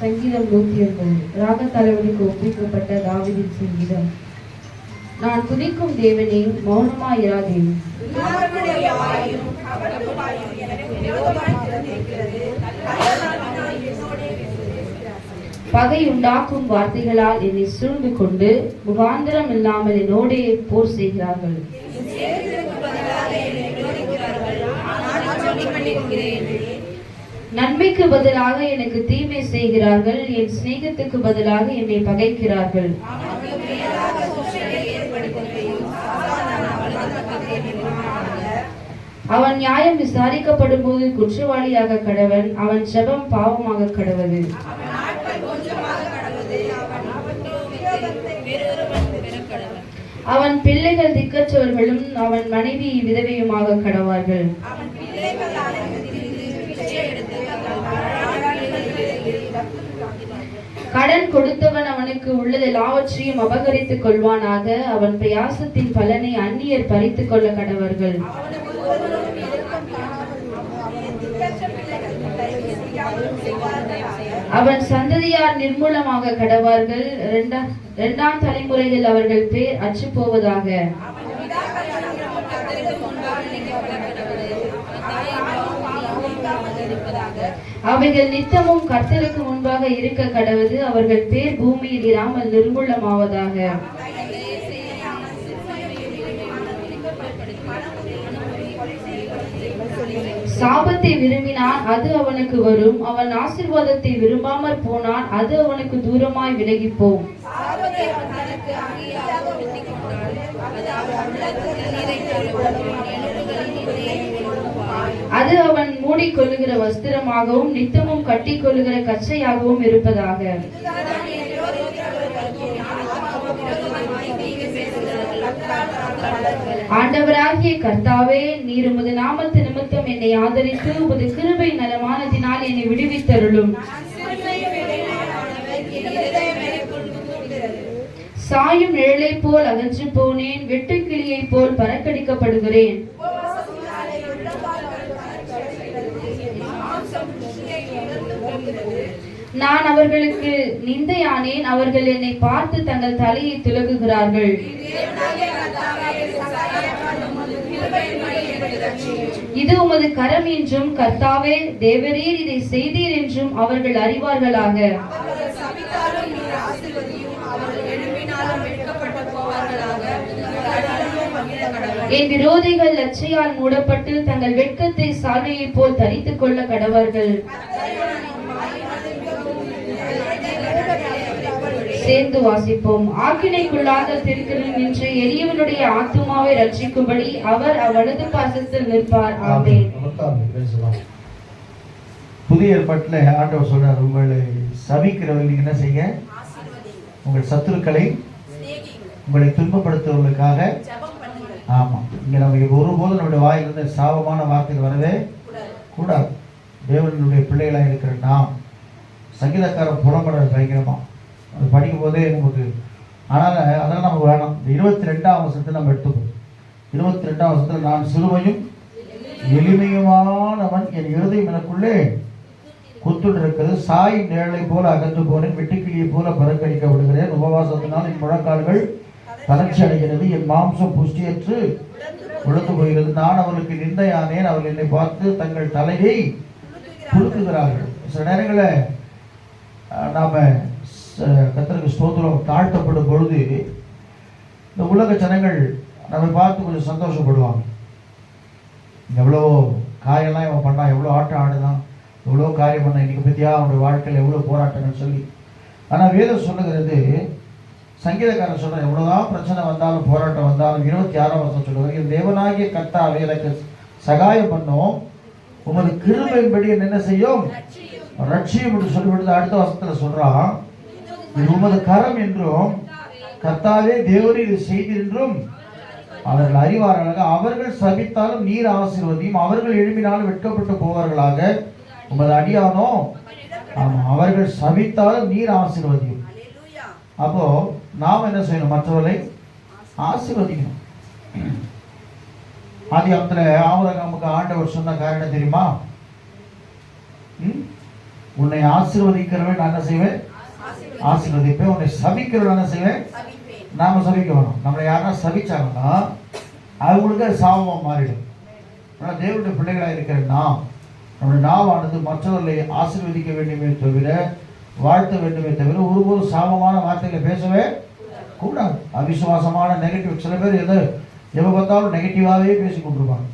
சங்கீதம் நூத்தி ஒன்பது ராக தலைவனுக்கு ஒப்பிக்கப்பட்ட தாவிதின் சங்கீதம். நான் துதிக்கும் தேவனே மௌனமாயிராதேன் பகை உண்டாக்கும் வார்த்தைகளால் என்னை சூழ்ந்து கொண்டு முகாந்திரம் இல்லாமல் என்னோடே போர் செய்கிறார்கள். நன்மைக்கு பதிலாக எனக்கு தீமை செய்கிறார்கள் என் சிநேகத்துக்கு பதிலாக என்னை பகைக்கிறார்கள். அவன் நியாயம் விசாரிக்கப்படும் போது குற்றவாளியாக கடவன் அவன் செபம் பாவமாக கடவது. அவன் பிள்ளைகள் திக்கற்றவர்களும் அவன் மனைவி விதவையுமாக கடவார்கள். கடன் கொடுத்தவன் அவனுக்கு உள்ளது எல்லாவற்றையும் அபகரித்துக் கொள்வானாக. அவன் பிரயாசத்தின் பலனை அந்நியர் பறித்துக் கொள்ள கடவர்கள். அவன் சந்ததியார் நிர்மூலமாக கடவார்கள். இரண்டாம் தலைமுறையில் அவர்கள் பேர் அச்சு போவதாக அவைகள் நித்தமும் கர்த்தருக்கு முன்பாக இருக்க கடவுது அவர்கள் பேர் பூமியில் இராமல் நிர்மூலமாவதாக. சாபத்தை விரும்பினான் அது அவனுக்கு வரும். அவன் ஆசீர்வாதத்தை விரும்பாமற் போனான் அது அவனுக்கு தூரமாய் விலகிப்போம். கொள்ளுகிற வஸ்திரமாகவும் நித்தமும் கட்டிக்கொள்ளுகிற கச்சையாகவும் இருப்பதாக. ஆண்டவராகிய கர்த்தாவே நீர் உமது நாமத்து நிமித்தம் என்னை ஆதரித்து உமது கிருபை நலமானதினால் என்னை விடுவித்தருளும். சாயும் நிழலை போல் அகன்று போனேன் வெட்டுக்கிளியை போல் பறக்கடிக்கப்படுகிறேன். நான் அவர்களுக்கு நிந்தையானேன் அவர்கள் என்னை பார்த்து தங்கள் தலையை துலகுகிறார்கள். இது உமது கரம் என்றும் கர்த்தாவே தேவரீர் இதை செய்தீர் என்றும் அவர்கள் அறிவார்களாக. என் விரோதிகள் லட்சையால் மூடப்பட்டு தங்கள் வெட்கத்தை சாலையை போல் தரித்துக் கொள்ள கடவர்கள். சேர்ந்து வாசிப்போம். ஆக்கினைக்குள்ளாக திருக்கிறன் என்று எளியவனுடைய ஆத்துமாவை ரட்சிக்கும்படி அவர் அவனது பாசத்தில் நிற்பார். பேசலாம். புதிய ஏற்பாட்டில் ஆண்டவர் சொல்றார் உங்களை சபிக்கிறவர்கள் நீங்க என்ன செய்ய உங்கள் சத்துருக்களை உங்களை துன்பப்படுத்துவதற்காக ஜெபம் பண்ணுங்கள் ஆமா. இங்க நம்ம ஒருபோதும் நம்முடைய வாயிலிருந்து சாபமான வார்த்தைகள் வரவே கூடாது. தேவனுடைய பிள்ளைகளாக இருக்கிற நாம் சங்கீதக்காரன் புலம்பட பயங்கரமா அது படிக்கும் போதே நமக்கு ஆனால் அதெல்லாம் நமக்கு வேணாம். இந்த இருபத்தி ரெண்டாம் வருஷத்தில் நம்ம எடுத்துப்போம் இருபத்தி ரெண்டாம் வருஷத்தில் நான் சிறுமையும் எளிமையுமானவன் என் இருதயம் எனக்குள்ளே குத்துண்டு இருக்கிறது சாய் நிழலை போல அகன்று போனேன் வெட்டுக்கிளியை போல பறக்கடிக்கப்படுகிறேன் உபவாசத்தினால் என் முழக்கால்கள் தளர்ச்சி அடைகிறது. என் மாம்சம் புஷ்டியற்று உழந்து போகிறது. நான் அவர்களுக்கு நிந்தையானேன். அவர்கள் என்னை பார்த்து தங்கள் தலையை குலுக்குகிறார்கள் சில நேரங்களில் நாம் கத்தருக்கு ஸ்தோத்திரம். தாழ்த்தப்படும் பொழுது இந்த உலக ஜனங்கள் நம்மை பார்த்து கொஞ்சம் சந்தோஷப்படுவாங்க. எவ்வளோ காரியெல்லாம் இவன் பண்ணான் எவ்வளோ ஆட்டம் ஆடுதான் எவ்வளோ காரியம் பண்ணான் இன்றைக்கி பற்றியா அவனுடைய வாழ்க்கையில் எவ்வளோ போராட்டங்கள் சொல்லி. ஆனால் வேதம் சொல்லுகிறது சங்கீதக்காரன் சொல்கிறேன் எவ்வளோதான் பிரச்சனை வந்தாலும் போராட்டம் வந்தாலும் இருபத்தி ஆறாம் வருஷம் சொல்லுவாங்க என் தேவனாகிய கர்த்தாவே எனக்கு சகாயம் பண்ணும். உமது கிருமையின்படி என்ன என்ன செய்யும்? ரட்சியம். என்று சொல்லிவிட்டு அடுத்த வருஷத்தில் சொல்கிறான் உமது கரம் என்றும் கர்த்தாவே தேவரே இது செய்தி என்றும் அவர்கள் அறிவார்களாக. அவர்கள் சபித்தாலும் நீர் ஆசீர்வதியும் அவர்கள் எழுப்பினாலும் வெட்கப்பட்டு போவார்களாக. உமது அடியானோ ஆமா அவர்கள் சபித்தாலும் நீர் ஆசீர்வதியும். அப்போ நாம் என்ன செய்யணும்? மற்றவர்களை ஆசீர்வதிக்கணும். ஆதி ஆபத்துல ஆபரகாமுக்கு ஆண்டவர் சொன்ன காரணம் தெரியுமா? ம்? உன்னை ஆசீர்வதிக்கிறவன் நான் என்ன செய்வேன்? ஆசீர்வதிப்பேன். உன்னை சபிக்கிறவன் என்ன செய்வேன்? நாம சபிக்க வேணும். நம்மளை யாருன்னா சபிச்சாங்கன்னா அவங்களுக்கு அது சாபமா மாறிடும். ஆனால் தேவனுடைய பிள்ளைகளாக இருக்கிற நாம் நம்முடைய நாவானது மற்றவர்களை ஆசீர்வதிக்க வேண்டுமே தவிர வாழ்த்த வேண்டுமே தவிர ஒருபோதும் சாபமான வார்த்தைகளை பேசவே கூடாது. அவிசுவாசமான நெகட்டிவ் சில பேர் எது எப்போ பார்த்தாலும் நெகட்டிவாகவே பேசி கொண்டிருப்பாங்க.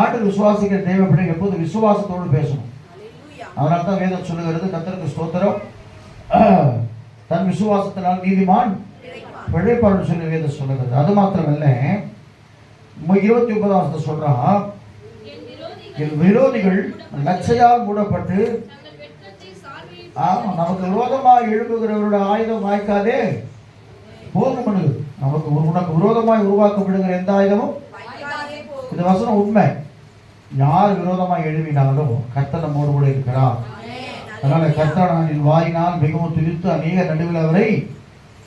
ஆண்டு விசுவாசிக்கிற தேவ பிள்ளைகள் எப்போது விசுவாசத்தோடு பேசணும். அதனால தான் வேதம் சொல்லுகிறது கத்தருக்கு ஸ்தோத்திரம். தன் விசுவாசத்தினால் நீதிமான் பிழைப்பாளர் சொல்லி வேதம் சொல்லுகிறது. அது மாத்திரமல்ல இருபத்தி ஒன்பதாம் சொல்றான் என் விரோதிகள் லட்சையால் மூடப்பட்டு ஆமா நமக்கு விரோதமாக எழுப்புகிறவரோட ஆயுதம் வாய்க்காதே. போகும் நமக்கு ஒரு- உனக்கு விரோதமாய் உருவாக்கப்படுகிற எந்த ஆயுதமும் இந்த வசனம் உண்மை. யார் விரோதமாக எழுப்பினாலும் கர்த்தர் நம்மோடு கூட இருக்கிறார். அதனால என் வாயினால் மிகவும் துதித்து அநேக நடுவில் அவரை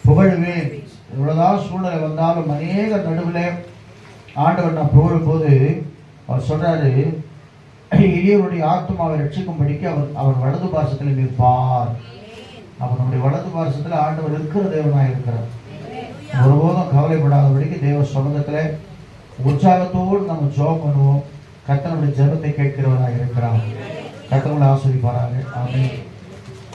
புகழுவேன். எவ்வளவுதான் சூழ்நிலை வந்தாலும் அநேக நடுவில் ஆண்டவர் நான் புகழும்போது அவர் சொல்றாரு எளியவருடைய ஆத்மாவை ரட்சிக்கும்படிக்கு அவர் அவர் வலது பாசத்தில் நிற்பார். அவர் நம்முடைய வலது பாசத்தில் ஆண்டவர் இருக்கிற தேவனாக இருக்கிறார். ஒருபோதும் கவலைப்படாதபடிக்கு தேவ சொந்தத்தில் உற்சாகத்தோடு நம்ம ஜெபம் பண்ணுவோம். கர்த்தர் நம்முடைய ஜெபத்தை கேட்கிறவராக இருக்கிறார். கர்த்தர்களை ஆசிரியப்பாராங்க ஆமென்